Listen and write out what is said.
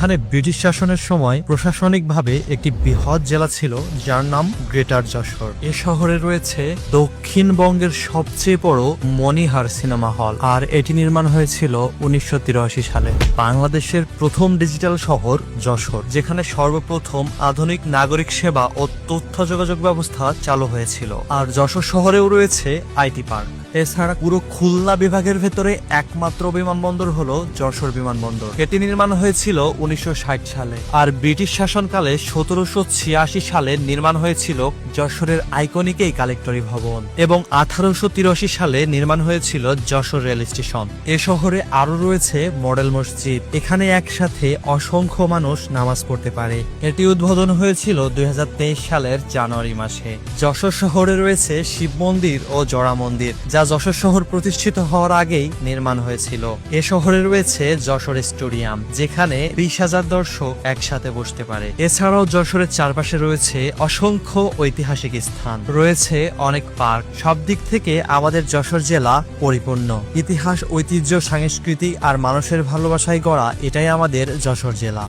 এখানে ব্রিটিশ শাসনের সময় প্রশাসনিকভাবে একটি বৃহৎ জেলা ছিল, যার নাম গ্রেটার যশোর। এ শহরে রয়েছে দক্ষিণবঙ্গের সবচেয়ে বড় মণিহার সিনেমা হল, আর এটি নির্মাণ হয়েছিল উনিশশো তিরাশি সালে। বাংলাদেশের প্রথম ডিজিটাল শহর যশোর, যেখানে সর্বপ্রথম আধুনিক নাগরিক সেবা ও তথ্য যোগাযোগ ব্যবস্থা চালু হয়েছিল। আর যশোর শহরেও রয়েছে আইটি পার্ক। এছাড়া পুরো খুলনা বিভাগের ভেতরে একমাত্র বিমানবন্দর হলো যশোর বিমানবন্দর। এটি নির্মাণ হয়েছিল উনিশশো ষাট সালে, আর ব্রিটিশ শাসনকালে সতেরোশো ছিয়াশি সালে নির্মাণ হয়েছিল যশোরের আইকনিক এই কালেক্টরি ভবন এবং আঠারোশো তিরাশি সালে নির্মাণ হয়েছিল যশোর রেল স্টেশন। এ শহরে আরও রয়েছে মডেল মসজিদ। এখানে একসাথে অসংখ্য মানুষ নামাজ পড়তে পারে। এটি উদ্বোধন হয়েছিল দুই হাজার তেইশ সালের জানুয়ারি মাসে। যশোর শহরে রয়েছে শিব মন্দির ও জড়া মন্দির যা যশোর শহর প্রতিষ্ঠিত হওয়ার আগেই নির্মাণ হয়েছিল। এ শহরে রয়েছে যশোর স্টেডিয়াম, যেখানে বিশ হাজার দর্শক একসাথে বসতে পারে। এছাড়াও যশোরের চারপাশে রয়েছে অসংখ্য ঐতিহাসিক স্থান, রয়েছে অনেক পার্ক। সব দিক থেকে আমাদের যশোর জেলা পরিপূর্ণ। ইতিহাস, ঐতিহ্য সাংস্কৃতিক আর মানুষের ভালোবাসায় গড়া এটাই আমাদের যশোর জেলা।